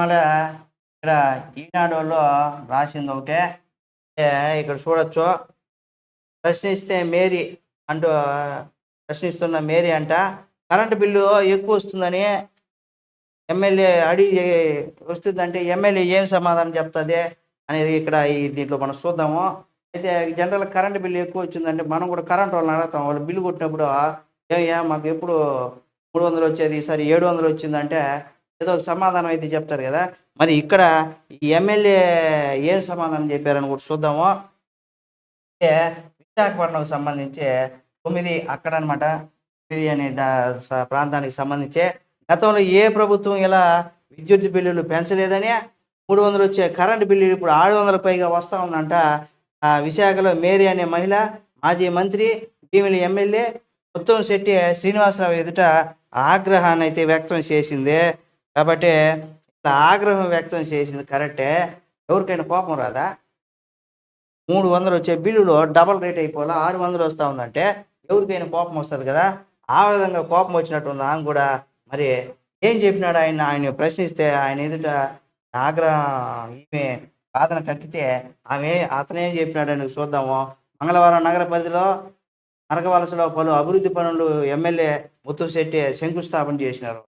మళ్ళీ ఇక్కడ ఈనాడులో రాసింది ఒకటే. ఇక్కడ చూడొచ్చు. ప్రశ్నిస్తే మేరీ అంటూ ప్రశ్నిస్తున్న మేరీ అంట కరెంటు బిల్లు ఎక్కువ వస్తుందని ఎమ్మెల్యే అడిగి వస్తుందంటే ఎమ్మెల్యే ఏం సమాధానం చెప్తుంది? అనేది ఇక్కడ ఈ దీంట్లో మనం చూద్దాము. అయితే జనరల్ కరెంటు బిల్లు ఎక్కువ వచ్చిందంటే మనం కూడా కరెంట్ వాళ్ళని అడుగుతాం. వాళ్ళు బిల్లు కొట్టినప్పుడు ఏమయ్యా మాకు ఎప్పుడు మూడు వందలు వచ్చేది? ఈసారి ఏడు వందలు వచ్చిందంటే ఏదో ఒక సమాధానం అయితే చెప్తారు కదా. మరి ఇక్కడ ఈ ఎమ్మెల్యే ఏం సమాధానం చెప్పారని కూడా చూద్దాము. విశాఖపట్నం విశాఖపట్నంకు సంబంధించి తొమ్మిది అక్కడ అనమాట తొమ్మిది అనే దా ప్రాంతానికి సంబంధించి. గతంలో ఏ ప్రభుత్వం ఇలా విద్యుత్ బిల్లులు పెంచలేదని మూడు వందలు వచ్చే కరెంట్ బిల్లులు ఇప్పుడు ఆరు వందల పైగా వస్తూ ఉందంట. విశాఖలో మేరీ అనే మహిళ మాజీ మంత్రి భీమిలి ఎమ్మెల్యే ఉత్తమ్ శెట్టి శ్రీనివాసరావు ఎదుట ఆగ్రహాన్ని అయితే వ్యక్తం చేసింది. కాబట్టి ఆగ్రహం వ్యక్తం చేసింది కరెక్టే. ఎవరికైనా కోపం రాదా? మూడు వందలు వచ్చే బిల్లులో డబల్ రేట్ అయిపోవాలా? ఆరు వందలు వస్తూ ఉందంటే ఎవరికైనా కోపం వస్తుంది కదా? ఆ విధంగా కోపం వచ్చినట్టు ఉంది ఆమె కూడా మరి ఏం చెప్పినాడు ఆయన? ఆయన ప్రశ్నిస్తే ఆయన ఎదుట ఆగ్రహం ఈమె బాధను కక్కితే ఆమె అతనేం చెప్పినాడని చూద్దాము. మంగళవారం నగర పరిధిలో నరకవలసలో పలు అభివృద్ధి పనులు ఎమ్మెల్యే ముత్తుశెట్టి శంకుస్థాపన చేసినారు.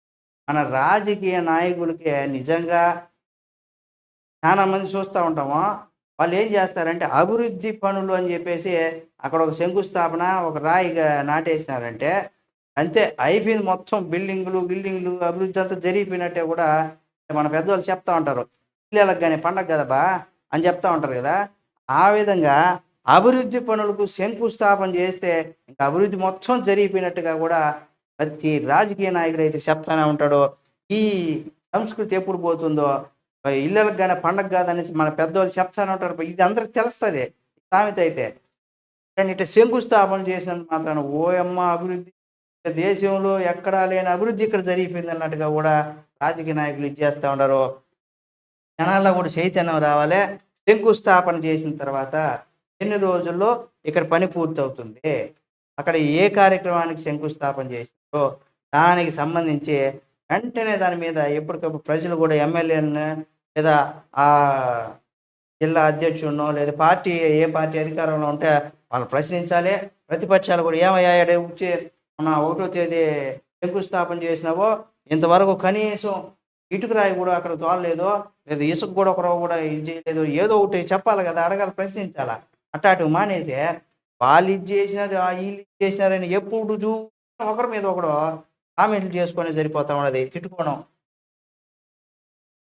మన రాజకీయ నాయకులకి నిజంగా చాలా మంది చూస్తూ ఉంటాము. వాళ్ళు ఏం చేస్తారంటే అభివృద్ధి పనులు అని చెప్పేసి అక్కడ ఒక శంకుస్థాపన ఒక రాయిగా నాటేసినారంటే అంతే అయిపోయింది మొత్తం బిల్డింగులు బిల్డింగ్లు అభివృద్ధి అంతా జరిగిపోయినట్టే కూడా మన పెద్దవాళ్ళు చెప్తా ఉంటారు. పిల్లలకు కానీ పండగ కదా అని చెప్తా ఉంటారు కదా. ఆ విధంగా అభివృద్ధి పనులకు శంకుస్థాపన చేస్తే ఇంకా అభివృద్ధి మొత్తం జరిగిపోయినట్టుగా కూడా ప్రతి రాజకీయ నాయకుడు అయితే చెప్తానే ఉంటాడో ఈ సంస్కృతి ఎప్పుడు పోతుందో ఇళ్ళకి కానీ పండగ కాదనేసి మన పెద్దవాళ్ళు చెప్తానే ఉంటారు. ఇది అందరికి తెలుస్తుంది. సామెత అయితే. కానీ ఇట్లా శంకుస్థాపన చేసినందుకు మాత్రాన ఓఎమ్మ అభివృద్ధి దేశంలో ఎక్కడా లేని అభివృద్ధి ఇక్కడ జరిగిపోయింది అన్నట్టుగా కూడా రాజకీయ నాయకులు ఇది ఉండరు. జనాల్లో కూడా చైతన్యం రావాలి. శంకుస్థాపన చేసిన తర్వాత ఎన్ని రోజుల్లో ఇక్కడ పని పూర్తవుతుంది? అక్కడ ఏ కార్యక్రమానికి శంకుస్థాపన చేసినారో దానికి సంబంధించి వెంటనే దాని మీద ఎప్పటికప్పుడు ప్రజలు కూడా ఎమ్మెల్యేలను లేదా ఆ జిల్లా అధ్యక్షుడినో లేదా పార్టీ ఏ పార్టీ అధికారంలో ఉంటే వాళ్ళు ప్రశ్నించాలి. ప్రతిపక్షాలు కూడా ఏమయ్యా వచ్చి మన ఒకటో తేదీ శంకుస్థాపన చేసినావో ఇంతవరకు కనీసం ఇటుకు రాయి కూడా అక్కడ తోలలేదు లేదా ఇసుక కూడా ఒకరు కూడా ఇది చేయలేదు ఏదో ఒకటి చెప్పాలి కదా అడగాలి ప్రశ్నించాలా? అట్టాటు మానేసి వాళ్ళు ఇది చేసినారు ఆ వీళ్ళు ఇది చేసినారని ఎప్పుడు చూ ఒకరి మీద ఒకడు కామెంట్లు చేసుకొని సరిపోతా ఉన్నది తిట్టుకోవడం.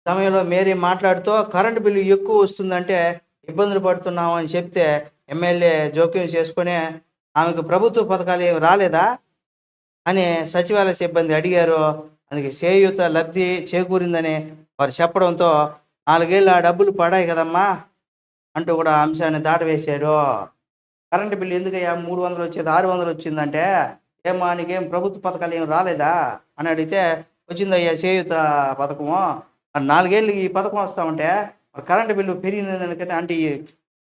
సమయంలో మేరీ మాట్లాడుతూ కరెంటు బిల్లు ఎక్కువ వస్తుందంటే ఇబ్బందులు పడుతున్నాము అని చెప్తే ఎమ్మెల్యే జోక్యం చేసుకునే ఆమెకు ప్రభుత్వ పథకాలు ఏమి రాలేదా? అని సచివాలయ సిబ్బంది అడిగారు. అందుకే చేయూత లబ్ధి చేకూరిందని వారు చెప్పడంతో నాలుగేళ్ళు ఆ డబ్బులు పడాయి కదమ్మా అంటూ కూడా అంశాన్ని దాటవేశారు. కరెంటు బిల్లు ఎందుకయ్యా? మూడు వందలు వచ్చేది ఆరు వందలు వచ్చిందంటే ఏమా నీకేం ప్రభుత్వ పథకాలు ఏం రాలేదా? అని అడిగితే వచ్చిందయ్యా చేయుత పథకము. నాలుగేళ్ళు ఈ పథకం వస్తా ఉంటే మరి కరెంటు బిల్లు పెరిగింది ఎందుకంటే అంటే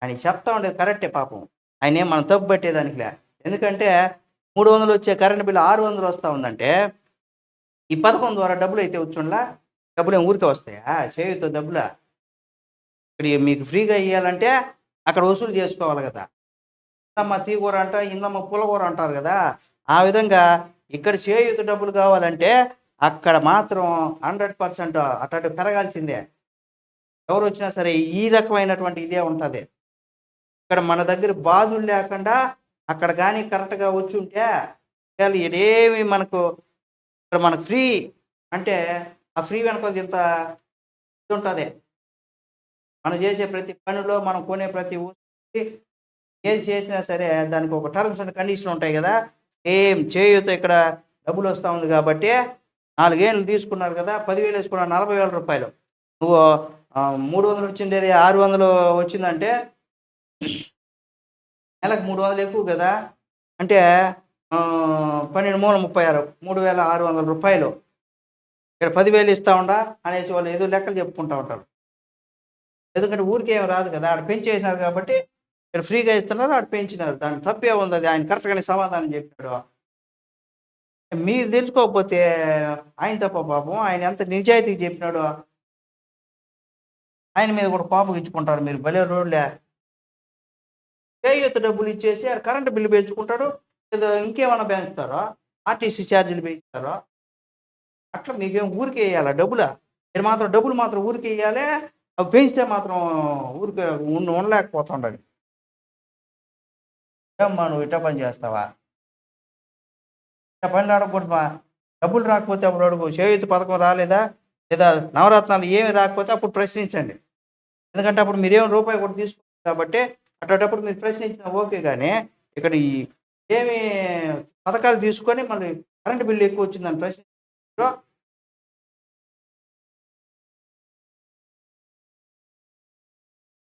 ఆయన చెప్తా ఉండేది కరెక్టే పాపం. ఆయన ఏం మనం తప్పు పట్టేదానికిలే ఎందుకంటే మూడు వందలు వచ్చే కరెంటు బిల్లు ఆరు వందలు వస్తూ ఉందంటే ఈ పథకం ద్వారా డబ్బులు అయితే వచ్చుండలా? డబ్బులు ఏం ఊరికే వస్తాయా? చేయుతో డబ్బులా? ఇక్కడ మీకు ఫ్రీగా ఇవ్వాలంటే అక్కడ వసూలు చేసుకోవాలి కదా. ఇందమ్మ తీగూర అంట ఇందమ్మ పులగూర అంటారు కదా. ఆ విధంగా ఇక్కడ చేయూత డబ్బులు కావాలంటే అక్కడ మాత్రం హండ్రెడ్ పర్సెంట్ అటు పెరగాల్సిందే. ఎవరు వచ్చినా సరే ఈ రకమైనటువంటి ఇదే ఉంటుంది. ఇక్కడ మన దగ్గర బాధలు లేకుండా అక్కడ కానీ కరెక్ట్గా వచ్చి ఉంటే ఇదేమి మనకు ఇక్కడ మనకు ఫ్రీ అంటే ఆ ఫ్రీ వెనక ఇంత ఇది ఉంటుంది. మనం చేసే ప్రతి పనిలో మనం కొనే ప్రతి ఊరికి ఏది చేసినా సరే దానికి ఒక టర్మ్స్ అండ్ కండిషన్ ఉంటాయి కదా. ఏం చేయూత ఇక్కడ డబ్బులు వస్తూ ఉంది కాబట్టి నాలుగేళ్ళు తీసుకున్నారు కదా పదివేలు వేసుకున్నారు నలభై వేల రూపాయలు. నువ్వు మూడు వందలు వచ్చిండేది ఆరు వందలు వచ్చిందంటే నెలకు మూడు వందలు ఎక్కువ కదా. అంటే పన్నెండు మూడు ముప్పై ఆరు మూడు వేల ఆరు వందల రూపాయలు. ఇక్కడ పదివేలు ఇస్తా ఉండా అనేసి వాళ్ళు ఏదో లెక్కలు చెప్పుకుంటా ఉంటారు. ఎందుకంటే ఊరికేం ఏం రాదు కదా ఆడ పెంచేసినారు కాబట్టి ఇక్కడ ఫ్రీగా ఇస్తున్నారు ఆడ పెంచినారు. దాని తప్పే ఉంది. అది ఆయన కరెక్ట్గానే సమాధానం చెప్పాడు. మీరు తెలుసుకోకపోతే ఆయన తప్ప పాపం. ఆయన ఎంత నిజాయితీకి చెప్పినాడు ఆయన మీద కూడా కోపం ఇచ్చుకుంటారు మీరు. భలే రోడ్లే. చేయూత డబ్బులు ఇచ్చేసి ఆడ కరెంటు బిల్లు పెంచుకుంటాడు. ఏదో ఇంకేమైనా పెంచుతారో? ఆర్టీసీ ఛార్జీలు పెంచుతారో? అట్లా మీకేం ఊరికే వేయాలా డబ్బులా? మీరు మాత్రం డబ్బులు మాత్రం ఊరికే వేయాలి. అవి పెంచితే మాత్రం ఊరికే ఉండ ఉండలేకపోతుండదు ఏమ్మా నువ్వు ఇట్ట పని చేస్తావా? ఇట్ట పని రాకూడదుమా డబ్బులు రాకపోతే అప్పుడు అడుగు చేయూత పథకం రాలేదా? లేదా నవరత్నాలు ఏమి రాకపోతే అప్పుడు ప్రశ్నించండి. ఎందుకంటే అప్పుడు మీరేం రూపాయి కూడా తీసుకుంటారు కాబట్టి అటువంటిప్పుడు మీరు ప్రశ్నించిన ఓకే కానీ ఇక్కడ ఈ ఏమి పథకాలు తీసుకొని మళ్ళీ కరెంటు బిల్లు ఎక్కువ వచ్చిందని ప్రశ్నించారో